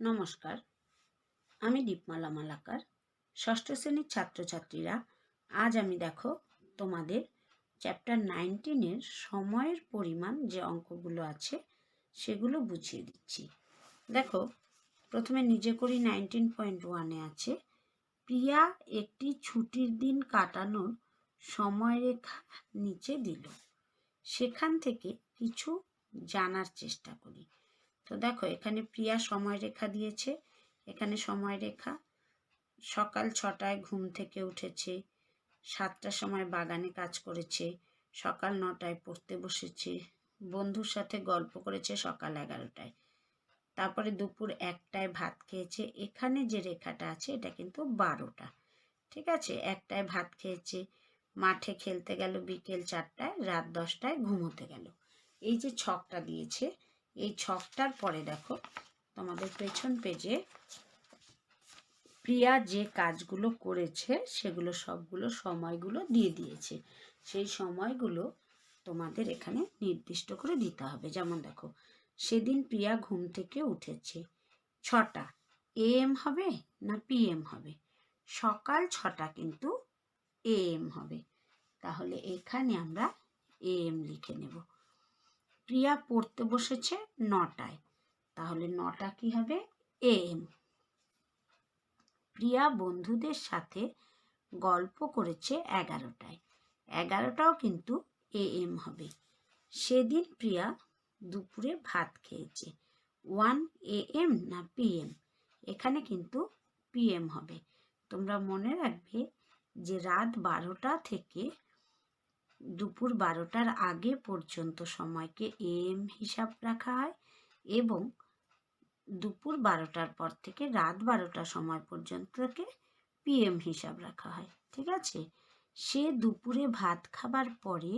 নমস্কার। আমি দীপমালা মালাকার ষষ্ঠ শ্রেণির ছাত্রছাত্রীরা, আজ আমি দেখো তোমাদের চ্যাপ্টার নাইনটিনের সময়ের পরিমাণ যে অঙ্কগুলো আছে, সেগুলো বুঝিয়ে দিচ্ছি। দেখো, প্রথমে নিজে করি নাইনটিন পয়েন্ট ওয়ানে আছে, প্রিয়া একটি ছুটির দিন কাটানোর সময়রেখা নিচে দিল। সেখান থেকে কিছু জানার চেষ্টা করি। তো দেখো, এখানে প্রিয়া সময় রেখা দিয়েছে। এখানে সময় রেখা সকাল ছটায় ঘুম থেকে উঠেছে, সাতটার সময় বাগানে কাজ করেছে, সকাল নটায় পড়তে বসেছে, বন্ধুর সাথে গল্প করেছে সকাল এগারোটায়। তারপরে দুপুর একটায় ভাত খেয়েছে। এখানে যে রেখাটা আছে, এটা কিন্তু বারোটা। ঠিক আছে? একটায় ভাত খেয়েছে, মাঠে খেলতে গেল বিকেল চারটায়, রাত দশটায় ঘুমোতে গেল। এই যে ছকটা দিয়েছে এই ছকটার পরে দেখো, তোমাদের পেছন পেজে প্রিয়া যে কাজগুলো করেছে, সেগুলো সবগুলো সময়গুলো দিয়ে দিয়েছে। সেই সময়গুলো তোমাদের এখানে নির্দিষ্ট করে দিতে হবে। যেমন দেখো, সেদিন প্রিয়া ঘুম থেকে উঠেছে। ছটা। এম হবে না পিএম হবে? সকাল ছটা কিন্তু এ এম হবে। তাহলে এখানে আমরা এ এম লিখে নেব। প্রিয়া পড়তে বসেছে নটায়। তাহলে নটা কি হবে? এম। প্রিয়া বন্ধুদের সাথে গল্প করেছে এগারোটায়। এগারোটাও কিন্তু এ এম হবে। সেদিন প্রিয়া দুপুরে ভাত খেয়েছে। ওয়ান এ এম না পিএম এখানে কিন্তু পিএম হবে। তোমরা মনে রাখবে যে রাত বারোটা থেকে দুপুর বারোটার আগে পর্যন্ত সময়কে এম হিসাব রাখা হয় এবং দুপুর বারোটার পর থেকে রাত বারোটার সময় পর্যন্তকে পিএম হিসাব রাখা হয়, ঠিক আছে? সে দুপুরে ভাত খাবার পরে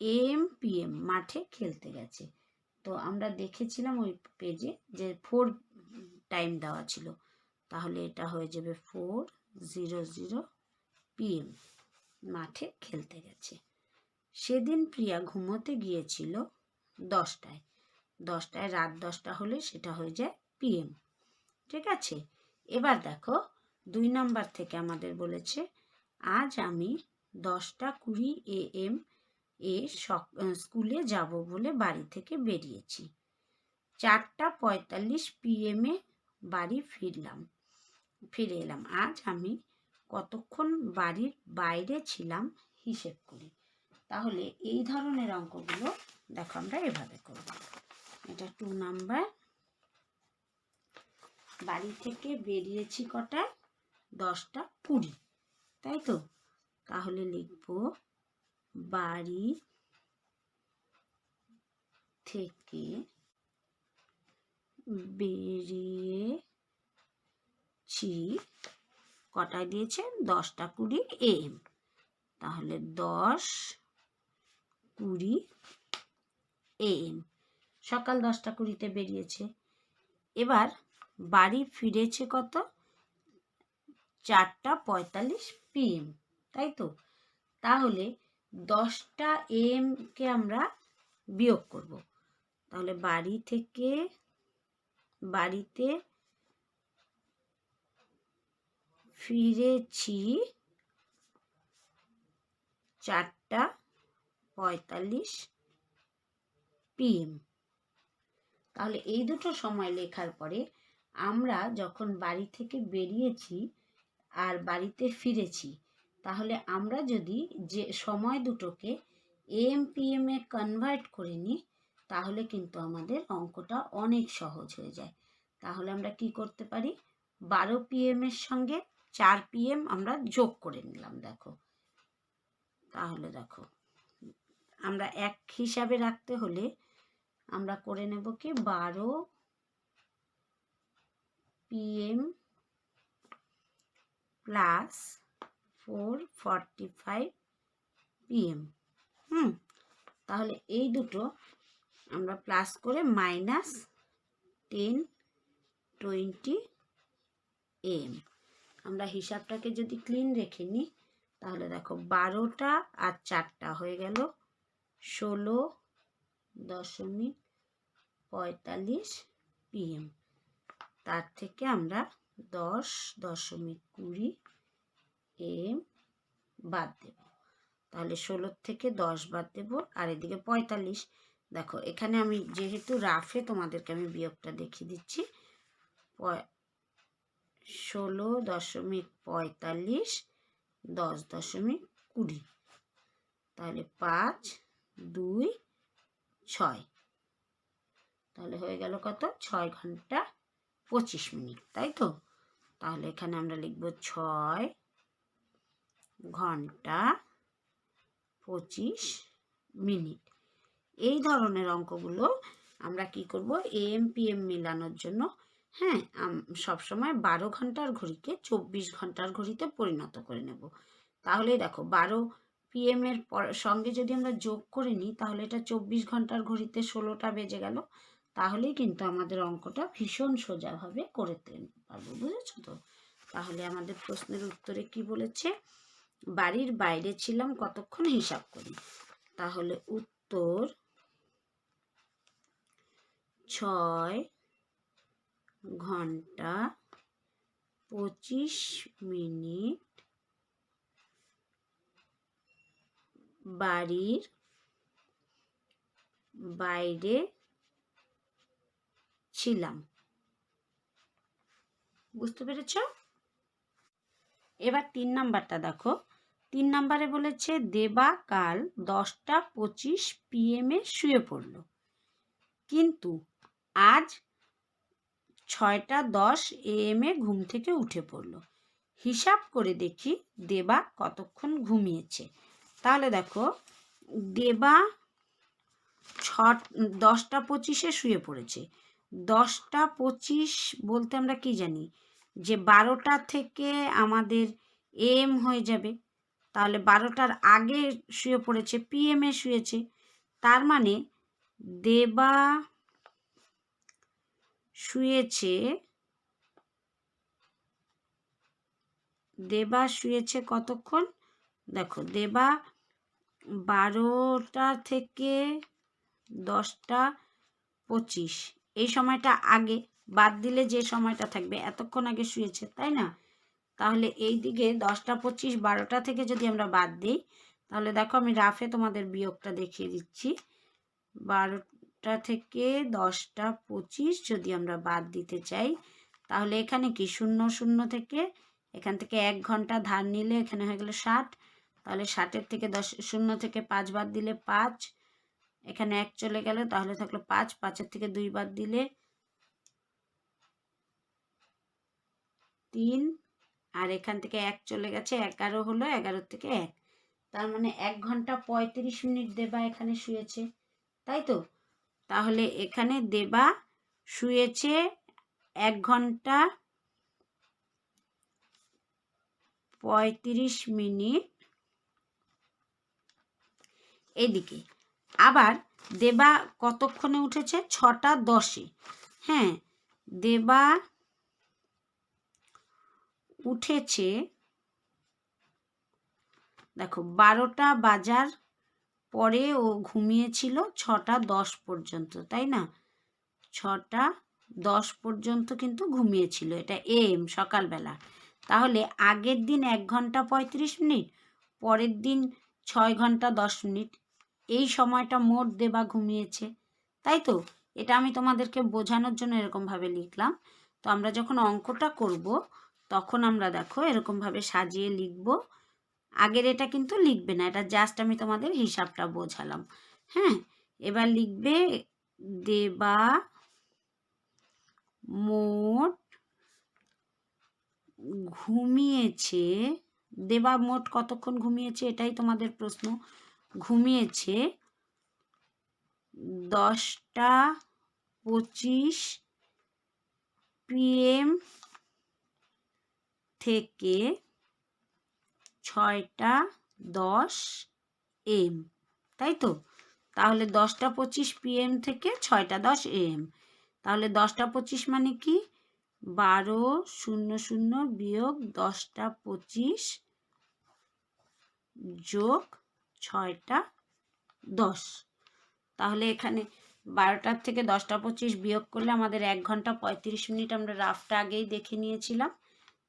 এম পিএম মাঠে খেলতে গেছে। তো আমরা দেখেছিলাম ওই পেজে যে ফোর টাইম দেওয়া ছিল। তাহলে এটা হয়ে যাবে ফোর জিরো জিরো পিএম মাঠে খেলতে গেছে। সেদিন প্রিয়া ঘুমোতে গিয়েছিল দশটায়। দশটায়, রাত দশটা হলে সেটা হয়ে যায় পিএম ঠিক আছে? এবার দেখো, দুই নাম্বার থেকে আমাদের বলেছে, আজ আমি দশটা কুড়ি এ এম এ স্কুলে যাব বলে বাড়ি থেকে বেরিয়েছি। চারটা পঁয়তাল্লিশ পিএমে বাড়ি ফিরলাম, ফিরে এলাম। আজ আমি কতক্ষণ বাড়ির বাইরে ছিলাম হিসেব করি। তাহলে এই ধরনের অঙ্কগুলো দেখো আমরা এভাবে করব। এটা টু নাম্বার বাড়ি থেকে বেরিয়েছি কটা? দশটা কুড়ি। তাই তো? তাহলে লিখব বাড়ি থেকে বেরিয়েছি কটায় দিয়েছে? দশটা কুড়ি এম। তাহলে দশ কুড়ি এম। সকাল দশটা কুড়িতে বেরিয়েছে। এবার বাড়ি ফিরেছে কত? চারটা পঁয়তাল্লিশ পিএম, তাই তো? তাহলে দশটা এমকে আমরা বিয়োগ করব। তাহলে বাড়ি থেকে, বাড়িতে ফিরেছি চারটা পঁয়তাল্লিশ পিএম। তাহলে এই দুটো সময় লেখার পরে আমরা যখন বাড়ি থেকে বেরিয়েছি আর বাড়িতে ফিরেছি, তাহলে আমরা যদি যে সময় দুটোকে এম পিএম এ কনভার্ট করে নিই, তাহলে কিন্তু আমাদের অঙ্কটা অনেক সহজ হয়ে যায়। তাহলে আমরা কি করতে পারি? বারো পিএম এর সঙ্গে চার পিএম আমরা যোগ করে নিলাম, দেখো। তাহলে দেখো, আমরা এক হিসাবে রাখতে হলে আমরা করে নেব কি, বারো PM plus four forty five PM হুম, তাহলে এই দুটো আমরা প্লাস করে মাইনাস টেন টোয়েন্টি এম আমরা হিসাবটাকে যদি ক্লিন রেখে নিই, তাহলে দেখো বারোটা আর চারটা হয়ে গেল ষোলো দশমিক পঁয়তাল্লিশ পিএম তার থেকে আমরা দশ দশমিক কুড়ি এম বাদ দেব। তাহলে ষোলোর থেকে দশ বাদ দেব আর এদিকে পঁয়তাল্লিশ। দেখো এখানে আমি যেহেতু রাফে তোমাদেরকে আমি বিয়োগটা দেখিয়ে দিচ্ছি ষোলো দশমিক পঁয়তাল্লিশ, দশ দশমিক কুড়ি। তাহলে পাঁচ, দুই, ছয়। তাহলে হয়ে গেল কত? ছয় ঘণ্টা পঁচিশ মিনিট, তাই তো? তাহলে এখানে আমরা লিখব ছয় ঘণ্টা পঁচিশ মিনিট। এই ধরনের অঙ্কগুলো আমরা কি করব? এম পিএম মেলানোর জন্য হ্যাঁ সবসময় বারো ঘণ্টার ঘড়িকে চব্বিশ ঘণ্টার ঘড়িতে পরিণত করে নেব। তাহলে দেখো, বারো পিএম এর সঙ্গে যদি আমরা যোগ করে নিই, তাহলে এটা চব্বিশ ঘণ্টার ঘড়িতে ষোলোটা বেজে গেল। তাহলেই কিন্তু আমাদের অঙ্কটা ভীষণ সোজাভাবে করে পারব, বুঝেছ তো? তাহলে আমাদের প্রশ্নের উত্তরে কি বলেছে? বাড়ির বাইরে ছিলাম কতক্ষণ হিসাব করি? তাহলে উত্তর ছয় ঘণ্টা পঁচিশ মিনিট বাড়ির বাইরে ছিলাম। বুঝতে পেরেছ? এবার তিন নাম্বারটা দেখো। তিন নাম্বারে বলেছে, দেবা কাল দশটা পঁচিশ পিএমে শুয়ে পড়ল। কিন্তু আজ ছয়টা দশ এম এ ঘুম থেকে উঠে পড়ল। হিসাব করে দেখি দেবা কতক্ষণ ঘুমিয়েছে। তাহলে দেখো, দেবা ছ দশটা পঁচিশে শুয়ে পড়েছে। দশটা পঁচিশ বলতে আমরা কি জানি? যে বারোটা থেকে আমাদের এম হয়ে যাবে। তাহলে বারোটার আগে শুয়ে পড়েছে পিএমে শুয়েছে। তার মানে দেবা শুয়েছে, দেবা শুয়েছে কতক্ষণ? দেখো, দেবা বারোটা থেকে দশটা পঁচিশ। এই সময়টা আগে, বাদ দিলে যে সময়টা থাকবে, এতক্ষণ আগে শুয়েছে, তাই না? তাহলে এই দিকে দশটা পঁচিশ, বারোটা থেকে যদি আমরা বাদ দিই, তাহলে দেখো আমি রাফে তোমাদের বিয়োগটা দেখিয়ে দিচ্ছি। বারোটা থেকে দশটা পঁচিশ যদি আমরা বাদ দিতে চাই, তাহলে এখানে কি শূন্য শূন্য থেকে, এখান থেকে এক ঘণ্টা ধার নিলে এখানে হয়ে গেলো ষাট, তাহলে ষাটের থেকে দশ, শূন্য থেকে পাঁচ বাদ দিলে পাঁচ, এখানে এক চলে গেল, তাহলে থাকল পাঁচ, পাঁচের থেকে দুই বাদ দিলে তিন, আর এখান থেকে এক চলে গেছে, এগারো হলো এগারো থেকে এক, তার মানে এক ঘণ্টা পঁয়ত্রিশ মিনিট দেবা এখানে শুয়েছে, তাই তো? তাহলে এখানে দেবা শুয়েছে এক ঘণ্টা পঁয়ত্রিশ মিনিট। এদিকে, আবার দেবা কতক্ষণে উঠেছে? ছটা দশে। হ্যাঁ দেবা উঠেছে, দেখো, বারোটা বাজার পরে ও ঘুমিয়েছিল ছটা দশ পর্যন্ত, তাই না? ছটা দশ পর্যন্ত কিন্তু ঘুমিয়েছিল, এটা এম সকালবেলা। তাহলে আগের দিন এক ঘণ্টা পঁয়ত্রিশ মিনিট, পরের দিন ছয় ঘণ্টা দশ মিনিট, এই সময়টা মোট দেবা ঘুমিয়েছে, তাই তো? এটা আমি তোমাদেরকে বোঝানোর জন্য এরকমভাবে লিখলাম। তো আমরা যখন অঙ্কটা করব, তখন আমরা দেখো এরকমভাবে সাজিয়ে লিখব আগের এটা কিন্তু লিখবে না, এটা জাস্ট আমি তোমাদের হিসাবটা বোঝালাম। হ্যাঁ? এবার লিখবে দেবা মোট ঘুমিয়েছে, দেবা মোট কতক্ষণ ঘুমিয়েছে এটাই তোমাদের প্রশ্ন। ঘুমিয়েছে দশটা পঁচিশ পিএম থেকে ছয়টা দশ এম, তাই তো? তাহলে দশটা পঁচিশ পিএম থেকে ছয়টা দশ এম। তাহলে দশটা পঁচিশ মানে কি? বারো শূন্য শূন্য বিয়োগ দশটা পঁচিশ যোগ ছয়টা দশ। তাহলে এখানে বারোটার থেকে দশটা পঁচিশ বিয়োগ করলে আমাদের এক ঘণ্টা পঁয়ত্রিশ মিনিট আমরা রাফটা আগেই দেখে নিয়েছিলাম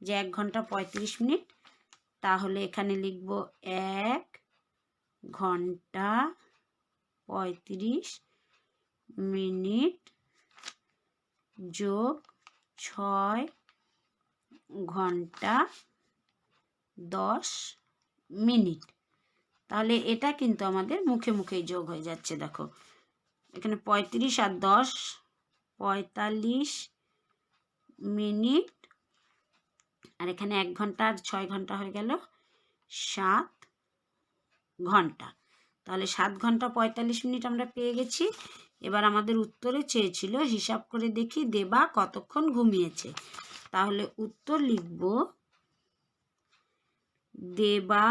যে এক ঘণ্টা পঁয়ত্রিশ মিনিট তাহলে এখানে লিখব এক ঘণ্টা পঁয়ত্রিশ মিনিট যোগ ছয় ঘণ্টা দশ মিনিট। তাহলে এটা কিন্তু আমাদের মুখে মুখেই যোগ হয়ে যাচ্ছে, দেখো। এখানে পঁয়ত্রিশ আর দশ, পঁয়তাল্লিশ মিনিট আর এখানে এক ঘণ্টা আর ছয় ঘণ্টা হয়ে গেল। সাত ঘণ্টা। তাহলে সাত ঘণ্টা পঁয়তাল্লিশ মিনিট আমরা পেয়ে গেছি। এবার আমাদের উত্তরে চেয়েছিল, হিসাব করে দেখি দেবা কতক্ষণ ঘুমিয়েছে। তাহলে উত্তর লিখব, দেবা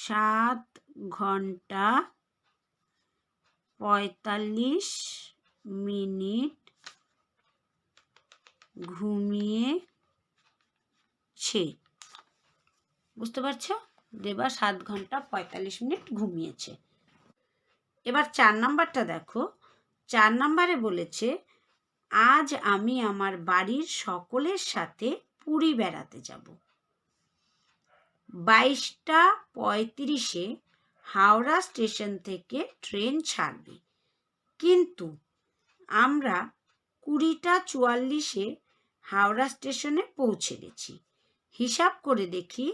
সাত ঘণ্টা পঁয়তাল্লিশ মিনিট ঘুমিয়েছে বুঝতে পারছ? দেবা সাত ঘণ্টা পঁয়তাল্লিশ মিনিট ঘুমিয়েছে। এবার চার নাম্বারটা দেখো। চার নাম্বারে বলেছে, আজ আমি আমার বাড়ির সকলের সাথে পুরী বেড়াতে যাব। বাইশটা পঁয়ত্রিশে হাওড়া স্টেশন থেকে ট্রেন ছাড়বে। কিন্তু আমরা কুড়িটা চুয়াল্লিশে হাওড়া স্টেশনে পৌঁছে গেছি। হিসাব করে দেখি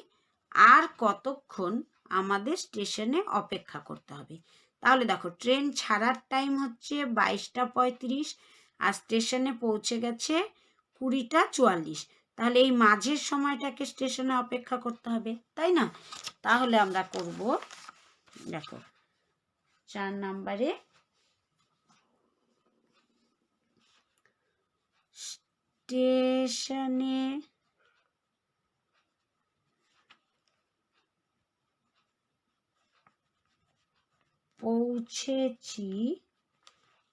আর কতক্ষণ আমাদের স্টেশনে অপেক্ষা করতে হবে। তাহলে দেখো, ট্রেন ছাড়ার টাইম হচ্ছে বাইশটা পঁয়ত্রিশ আর স্টেশনে পৌঁছে গেছে কুড়িটা চুয়াল্লিশ। তাহলে এই মাঝের সময়টাকে স্টেশনে অপেক্ষা করতে হবে, তাই না? তাহলে আমরা করব, দেখো, চার নাম্বারে স্টেশনে পৌঁছেছি।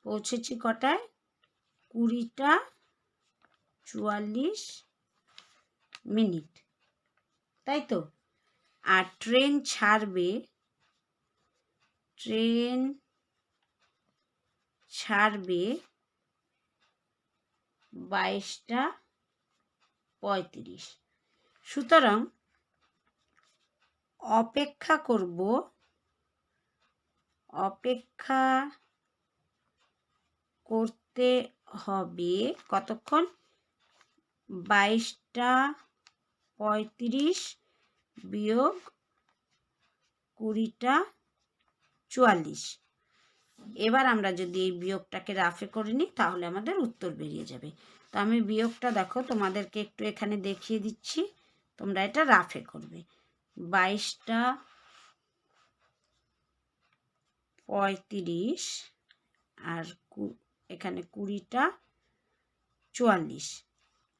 পৌঁছেছি কটায়? কুড়িটা চুয়াল্লিশ মিনিট। তাই তো? আর ট্রেন ছাড়বে ট্রেন ছাড়বে বাইশটা পঁয়ত্রিশ। সুতরাং অপেক্ষা করব অপেক্ষা করতে হবে। কতক্ষণ? বাইশটা পঁয়ত্রিশ বিয়োগ কুড়িটা চুয়াল্লিশ। এবার আমরা যদি এই বিয়োগটাকে রাফে করে নিই, তাহলে আমাদের উত্তর বেরিয়ে যাবে। তো আমি বিয়োগটা দেখো, তোমাদেরকে একটু এখানে দেখিয়ে দিচ্ছি। তোমরা এটা রাফে করবে। বাইশটা পঁয়ত্রিশ আর এখানে কুড়িটা চুয়াল্লিশ।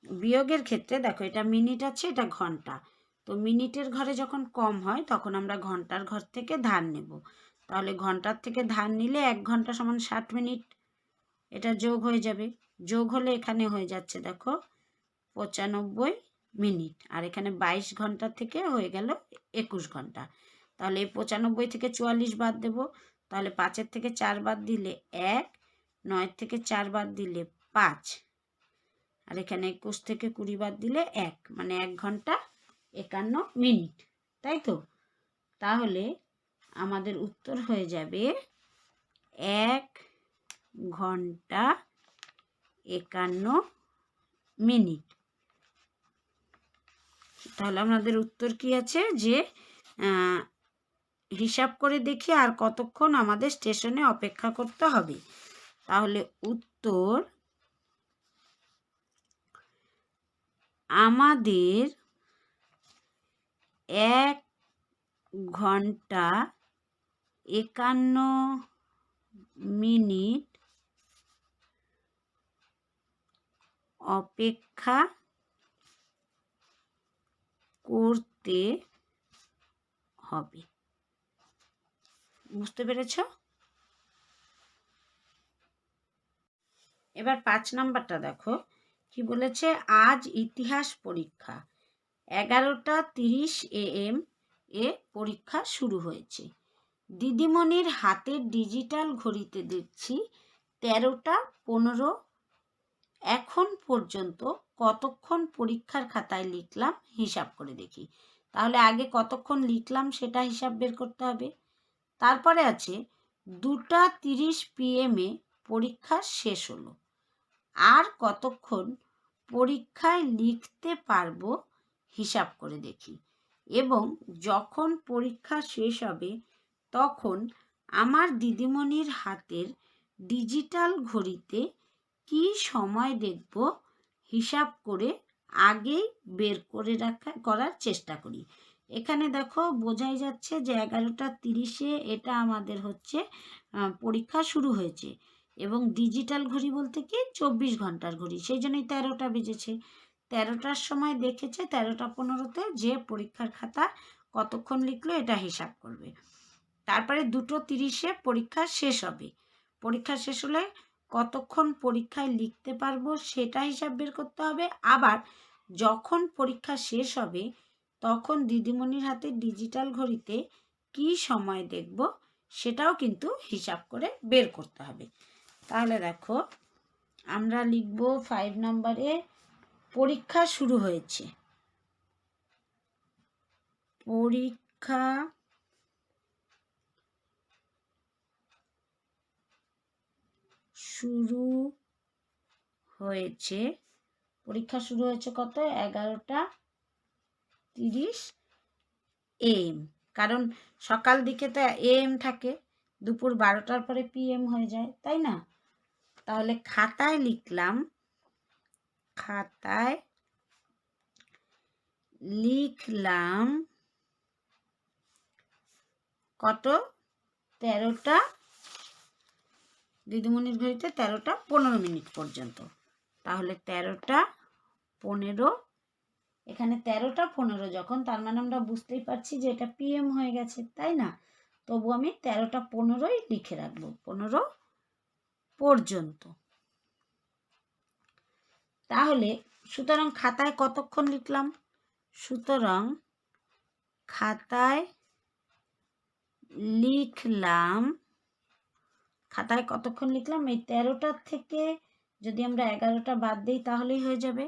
বিয়োগের ক্ষেত্রে দেখো, এটা মিনিট আছে, এটা ঘণ্টা। তো মিনিটের ঘরে যখন কম হয়, তখন আমরা ঘণ্টার ঘর থেকে ধার নেব। তাহলে ঘণ্টার থেকে ধার নিলে এক ঘণ্টা সমান ষাট মিনিট, এটা যোগ হয়ে যাবে। যোগ হলে এখানে হয়ে যাচ্ছে দেখো, পঁচানব্বই মিনিট। আর এখানে বাইশ ঘণ্টা থেকে হয়ে গেল একুশ ঘণ্টা। তাহলে এই পঁচানব্বই থেকে চুয়াল্লিশ বাদ দেব। তাহলে পাঁচের থেকে চার বাদ দিলে এক, নয়ের থেকে চার বাদ দিলে পাঁচ। আর এখানে একুশ থেকে কুড়ি বাদ দিলে এক মানে এক ঘণ্টা একান্ন মিনিট। তাই তো? তাহলে আমাদের উত্তর হয়ে যাবে এক ঘণ্টা একান্ন মিনিট। তাহলে আমাদের উত্তর কি আছে? যে হিসাব করে দেখি আর কতক্ষণ আমাদের স্টেশনে অপেক্ষা করতে হবে। তাহলে উত্তর, আমাদের এক ঘণ্টা একান্ন মিনিট অপেক্ষা করতে হবে। বুঝতে পেরেছ? এবার পাঁচ নাম্বারটা দেখো। কি বলেছে? আজ ইতিহাস পরীক্ষা। এগারোটা তিরিশ এ এম এ পরীক্ষা শুরু হয়েছে। দিদিমণির হাতের ডিজিটাল ঘড়িতে দেখছি তেরোটা পনেরো। এখন পর্যন্ত কতক্ষণ পরীক্ষার খাতায় লিখলাম? হিসাব করে দেখি। তাহলে আগে কতক্ষণ লিখলাম সেটা হিসাব বের করতে হবে। তারপরে আছে দুটা তিরিশ পিএমে পরীক্ষা শেষ হলো। আর কতক্ষণ পরীক্ষায় লিখতে পারব হিসাব করে দেখি। এবং যখন পরীক্ষা শেষ হবে তখন আমার দিদিমণির হাতের ডিজিটাল ঘড়িতে কি সময় দেখব হিসাব করে আগেই বের করে রাখা, করার চেষ্টা করি। এখানে দেখো বোঝাই যাচ্ছে যে এগারোটা তিরিশে এটা আমাদের হচ্ছে পরীক্ষা শুরু হয়েছে। এবং ডিজিটাল ঘড়ি বলতে কি চব্বিশ ঘণ্টার ঘড়ি, সেই জন্যই তেরোটা বেজেছে। তেরোটার সময় দেখেছে তেরোটা পনেরোতে যে পরীক্ষার খাতা কতক্ষণ লিখলো এটা হিসাব করবে। তারপরে দুটো তিরিশে পরীক্ষা শেষ হবে। পরীক্ষা শেষ হলে কতক্ষণ পরীক্ষায় লিখতে পারব সেটা হিসাব বের করতে হবে। আবার যখন পরীক্ষা শেষ হবে তখন দিদিমণির হাতে ডিজিটাল ঘড়িতে কি সময় দেখব সেটাও কিন্তু হিসাব করে বের করতে হবে। তাহলে দেখো, আমরা লিখব ফাইভ নম্বরে পরীক্ষা শুরু হয়েছে। পরীক্ষা শুরু হয়েছে। পরীক্ষা শুরু হয়েছে কত? এগারোটা তিরিশ এম কারণ সকাল দিকে তো এম থাকে, দুপুর বারোটার পরে পিএম হয়ে যায়, তাই না? তাহলে খাতায় লিখলাম খাতায় লিখলাম কত? তেরোটা, দিদিমণির ঘড়িতে তেরোটা পনেরো মিনিট পর্যন্ত। তাহলে তেরোটা পনেরো এখানে তেরোটা পনেরো যখন, তার মানে আমরা বুঝতেই পারছি যে এটা পিএম হয়ে গেছে, তাই না? তবু আমি তেরোটা পনেরোই লিখে রাখব, পনেরো পর্যন্ত। তাহলে সুতরাং খাতায় কতক্ষণ লিখলাম? সুতরাং খাতায় লিখলাম, খাতায় কতক্ষণ লিখলাম? এই তেরোটার থেকে যদি আমরা এগারোটা বাদ দিই, তাহলেই হয়ে যাবে।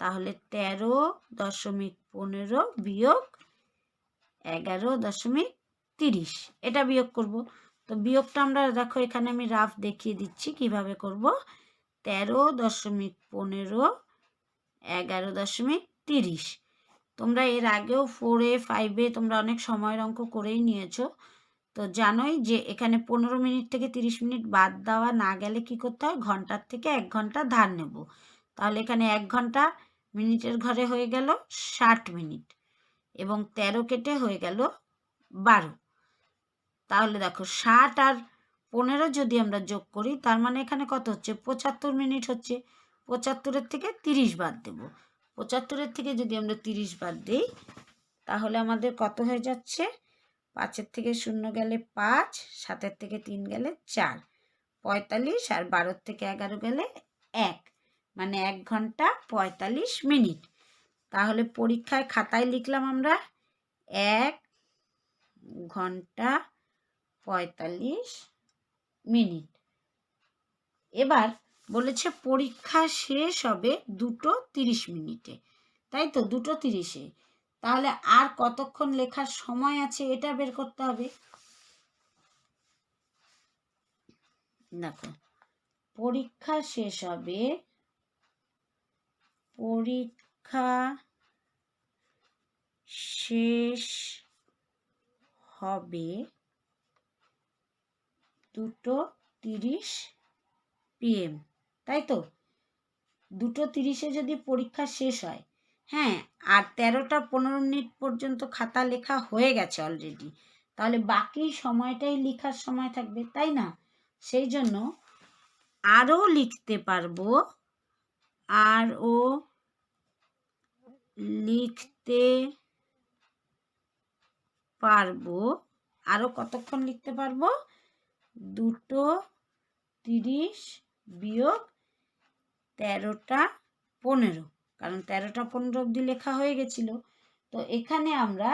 তাহলে তেরো দশমিক পনেরো বিয়োগ এগারো দশমিক তিরিশ। এটা বিয়োগ করব। তো বিয়োগটা আমরা দেখো, এখানে আমি রাফ দেখিয়ে দিচ্ছি কীভাবে করব। তেরো দশমিক পনেরো এগারো দশমিক তিরিশ। তোমরা এর আগেও ফোরে ফাইভে তোমরা অনেক সময়ের অঙ্ক করেই নিয়েছো। তো জানোই যে এখানে পনেরো মিনিট থেকে তিরিশ মিনিট বাদ দেওয়া না গেলে কি করতে হয়? ঘণ্টার থেকে এক ঘণ্টা ধার নেব। তাহলে এখানে এক ঘণ্টা মিনিটের ঘরে হয়ে গেল ষাট মিনিট এবং তেরো কেটে হয়ে গেল বারো। তাহলে দেখো ষাট আর পনেরো যদি আমরা যোগ করি, তার মানে এখানে কত হচ্ছে? পঁচাত্তর মিনিট হচ্ছে। পঁচাত্তরের থেকে তিরিশ বাদ দেব। পঁচাত্তরের থেকে যদি আমরা তিরিশ বাদ দিই, তাহলে আমাদের কত হয়ে যাচ্ছে? পাঁচের থেকে শূন্য গেলে পাঁচ, সাতের থেকে তিন গেলে চার, পঁয়তাল্লিশ আর বারোর থেকে এগারো গেলে এক। মানে এক ঘণ্টা পঁয়তাল্লিশ মিনিট। তাহলে পরীক্ষায় খাতায় লিখলাম আমরা এক ঘণ্টা পঁয়তাল্লিশ মিনিট। এবার বলেছে পরীক্ষা শেষ হবে দুটো তিরিশ মিনিটে। তাই তো? দুটো তিরিশে। তাহলে আর কতক্ষণ লেখার সময় আছে এটা বের করতে হবে? দেখো, পরীক্ষা শেষ হবে পরীক্ষা শেষ হবে দুটো তিরিশ পিএম তাই তো? দুটো তিরিশে যদি পরীক্ষা শেষ হয় হ্যাঁ আর তেরোটা পনেরো মিনিট পর্যন্ত খাতা লেখা হয়ে গেছে অলরেডি তাহলে বাকি সময়টাই লেখার সময় থাকবে, তাই না? সেই জন্য আরও লিখতে পারব আরও লিখতে পারব। আরও কতক্ষণ লিখতে পারব? দুটো তিরিশ বিয়োগ তেরোটা পনেরো। কারণ তেরোটা পনেরো অবধি লেখা হয়ে গেছিল। তো এখানে আমরা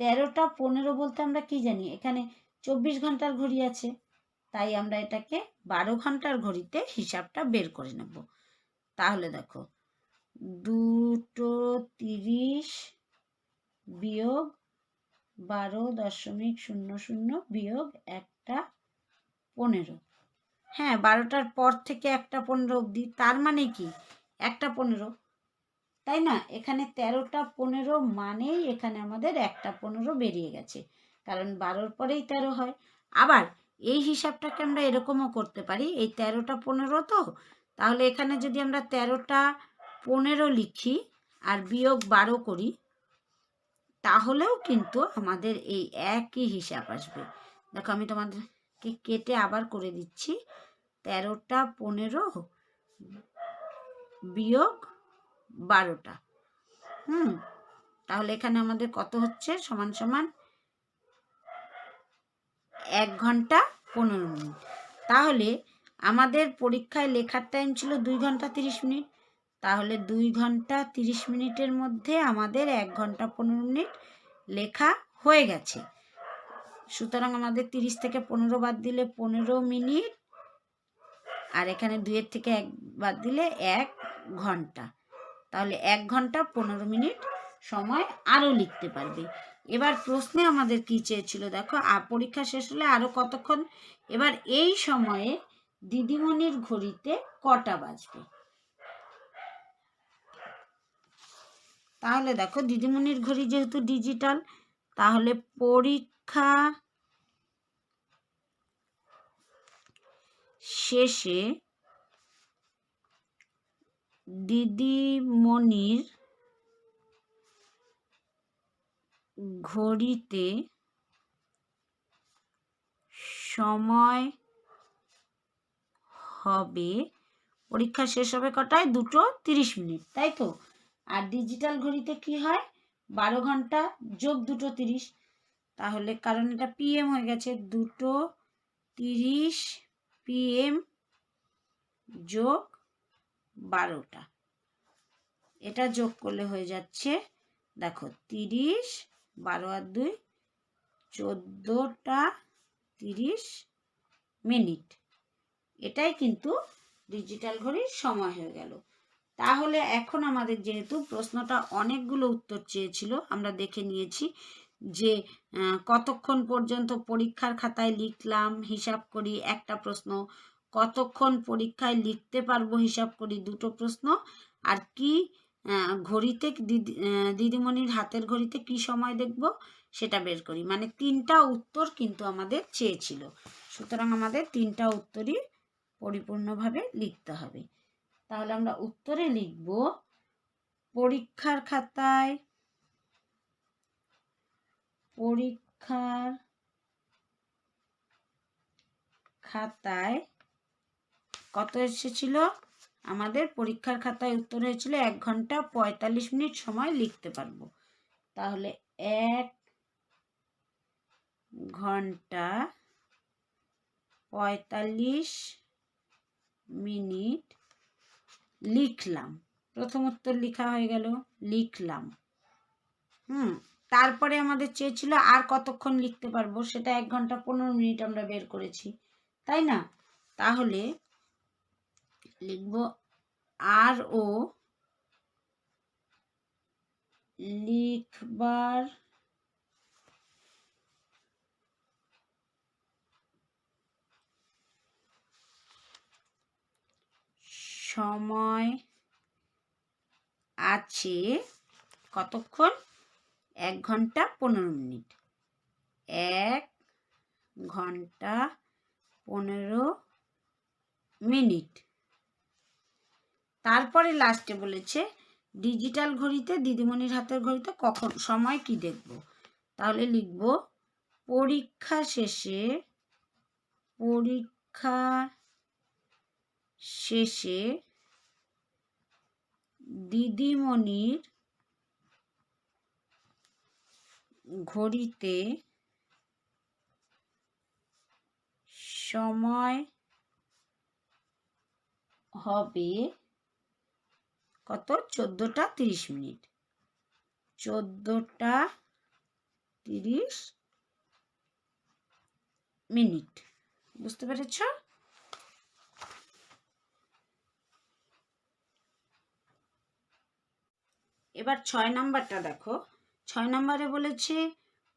তেরোটা পনেরো বলতে আমরা কি জানি? এখানে চব্বিশ ঘণ্টার ঘড়ি আছে। তাই আমরা এটাকে বারো ঘণ্টার ঘড়িতে হিসাবটা বের করে নেব। তাহলে দেখো দুটো তিরিশ বিয়োগ বারো দশমিক শূন্য শূন্য বিয়োগ একটা পনেরো। হ্যাঁ বারোটার পর থেকে একটা পনেরো অবধি, তার মানে কি? একটা পনেরো। তাই না? এখানে তেরোটা পনেরো মানেই এখানে আমাদের একটা পনেরো বেরিয়ে গেছে। কারণ বারোর পরেই তেরো হয়। আবার এই হিসাবটাকে আমরা এরকমও করতে পারি। এই তেরোটা পনেরো তো? তাহলে এখানে যদি আমরা তেরোটা পনেরো লিখি আর বিয়োগ বারো করি, তাহলেও কিন্তু আমাদের এই একই হিসাব আসবে। দেখো আমি তোমাদেরকে কেটে আবার করে দিচ্ছি। তেরোটা পনেরো বিয়োগ বারোটা। হুম, তাহলে এখানে আমাদের কত হচ্ছে? সমান সমান এক ঘণ্টা পনেরো মিনিট। তাহলে আমাদের পরীক্ষায় লেখার টাইম ছিল দুই ঘণ্টা তিরিশ মিনিট। তাহলে দুই ঘণ্টা তিরিশ মিনিটের মধ্যে আমাদের এক ঘণ্টা পনেরো মিনিট লেখা হয়ে গেছে। সুতরাং আমাদের তিরিশ থেকে পনেরো বাদ দিলে পনেরো মিনিট, আর এখানে দুইয়ের থেকে এক বাদ দিলে এক ঘণ্টা। তাহলে এক ঘণ্টা পনেরো মিনিট সময় আরও লিখতে পারবে। এবার প্রশ্নে আমাদের কি চেয়েছিল দেখো পরীক্ষা শেষ হলে আরও কতক্ষণ? এবার এই সময়ে দিদিমণির ঘড়িতে কটা বাজবে? তাহলে দেখো দিদিমণির ঘড়ি যেহেতু ডিজিটাল তাহলে পরীক্ষা শেষে দিদিমণির ঘড়িতে সময় হবে, পরীক্ষা শেষ হবে কটায়? দুটো তিরিশ মিনিট, তাই তো? আর ডিজিটাল ঘড়িতে কি হয়? বারো ঘণ্টা যোগ দুটো তিরিশ। তাহলে কারণ এটা পিএম হয়ে গেছে, দুটো তিরিশ পিএম যোগ বারোটা। এটা যোগ করলে হয়ে যাচ্ছে, দেখো তিরিশ, বারো আর দুই, চোদ্দোটা তিরিশ মিনিট। এটাই কিন্তু ডিজিটাল ঘড়ির সময় হয়ে গেল। তাহলে এখন আমাদের যেহেতু প্রশ্নটা অনেকগুলো উত্তর চেয়েছিল, আমরা দেখে নিয়েছি যে কতক্ষণ পর্যন্ত পরীক্ষার খাতায় লিখলাম, হিসাব করি, একটা প্রশ্ন, কতক্ষণ পরীক্ষায় লিখতে পারব, হিসাব করি, দুটো প্রশ্ন, আর কি ঘড়িতে দিদি দিদিমণির হাতের ঘড়িতে কি সময় দেখব, সেটা বের করি। মানে তিনটা উত্তর কিন্তু আমাদের চেয়েছিল। সুতরাং আমাদের তিনটা উত্তরই পরিপূর্ণভাবে লিখতে হবে। তাহলে আমরা উত্তরে লিখব পরীক্ষার খাতায় পরীক্ষার খাতায় কত এসেছিল? আমাদের পরীক্ষার খাতায় উত্তর হয়েছিল এক ঘণ্টা পঁয়তাল্লিশ মিনিট সময় লিখতে পারব। তাহলে এক ঘণ্টা পঁয়তাল্লিশ মিনিট লিখলাম। প্রথম উত্তর লেখা হয়ে গেল, লিখলাম। হুম, তারপরে আমাদের চেয়েছিল আর কতক্ষণ লিখতে পারব, সেটা এক ঘণ্টা পনেরো মিনিট আমরা বের করেছি, তাই না? তাহলে লিখব আর ও লিখবার সময় আছে কতক্ষণ? এক ঘণ্টা পনেরো মিনিট। এক ঘণ্টা পনেরো মিনিট। তারপরে লাস্টে বলেছে ডিজিটাল ঘড়িতে দিদিমণির হাতের ঘড়িতে কখন সময় কি দেখব? তাহলে লিখব, পরীক্ষা শেষে পরীক্ষা শেষে দিদিমণির ঘড়িতে সময় হবে কত? চোদ্দোটা তিরিশ মিনিট। চোদ্দোটা তিরিশ মিনিট। বুঝতে পেরেছ? এবার ছয় নাম্বারটা দেখো। ছয় নম্বরে বলেছে,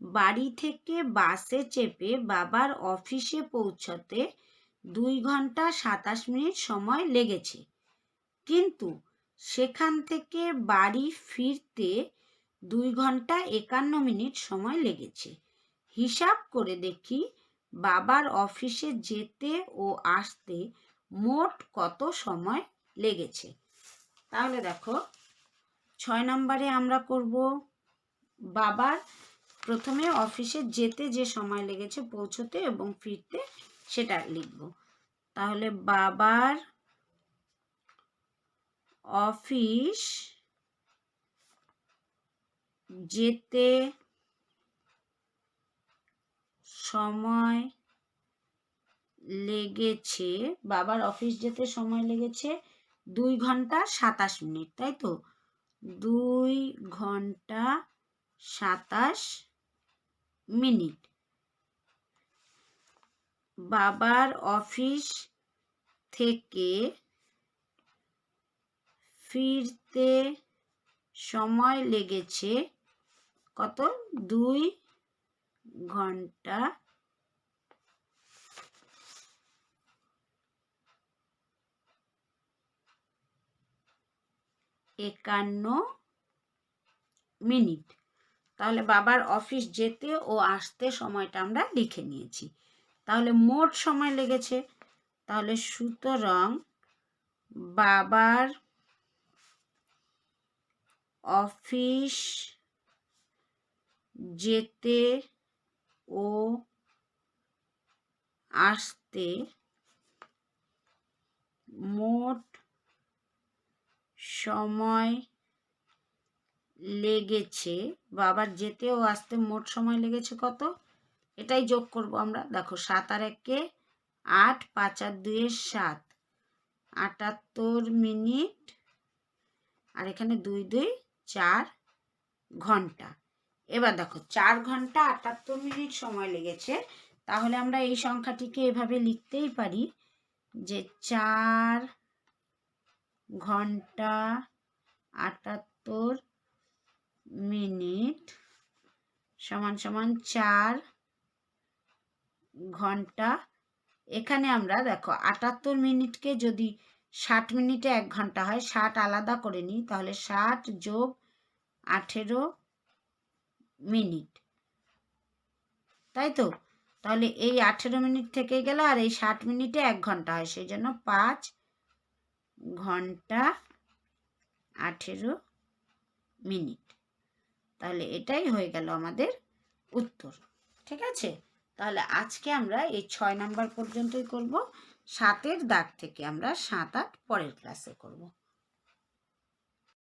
বাড়ি থেকে বাসে চেপে বাবার অফিসে পৌঁছতে দুই ঘণ্টা সাতাশ মিনিট সময় লেগেছে। কিন্তু সেখান থেকে বাড়ি ফিরতে দুই ঘণ্টা একান্ন মিনিট সময় লেগেছে। হিসাব করে দেখি, বাবার অফিসে যেতে ও আসতে মোট কত সময় লেগেছে? তাহলে দেখো ছয় নম্বরে আমরা করব বাবার প্রথমে অফিসে যেতে যে সময় লেগেছে পৌঁছতে এবং ফিরতে সেটা লিখব। তাহলে বাবার অফিস যেতে সময় লেগেছে, বাবার অফিস যেতে সময় লেগেছে দুই ঘণ্টা সাতাশ মিনিট, তাই তো? দুই ঘণ্টা সাতাশ মিনিট। বাবার অফিস থেকে ফিরতে সময় লেগেছে কত? দুই ঘণ্টা একান্ন মিনিট। তাহলে বাবার অফিস যেতে ও আসতে সময়টা আমরা লিখে নিয়েছি। তাহলে মোট সময় লেগেছে। তাহলে সুতরাং বাবার অফিস যেতে ও আসতে মোট সময় লেগেছে। বাবার যেতে ও আসতে মোট সময় লেগেছে কত? এটাই যোগ করব আমরা। দেখো, সাত আর একে আট, পাঁচ আর দুয়ে সাত। আটাত্তর মিনিট। আর এখানে দুই দুই, চার ঘণ্টা। এবার দেখো, চার ঘণ্টা আটাত্তর মিনিট সময় লেগেছে। তাহলে আমরা এই সংখ্যাটিকে এভাবে লিখতেই পারি যে চার ঘণ্টা আটাত্তর মিনিট সমান সমান চার ঘণ্টা। এখানে আমরা দেখো, আটাত্তর মিনিটকে যদি ষাট মিনিটে এক ঘণ্টা হয়, ষাট আলাদা করে নিই, তাহলে ষাট যোগ আঠেরো মিনিট। তাই তো? তাহলে এই আঠেরো মিনিট থেকে গেল আর এই ষাট মিনিটে এক ঘণ্টা হয়, সেই জন্য পাঁচ ঘণ্টা আঠেরো মিনিট। তাহলে এটাই হয়ে গেল আমাদের উত্তর, ঠিক আছে? তাহলে আজকে আমরা এই ছয় নাম্বার পর্যন্তই করব। সাতের দাগ থেকে আমরা সাত আট পরের ক্লাসে করব।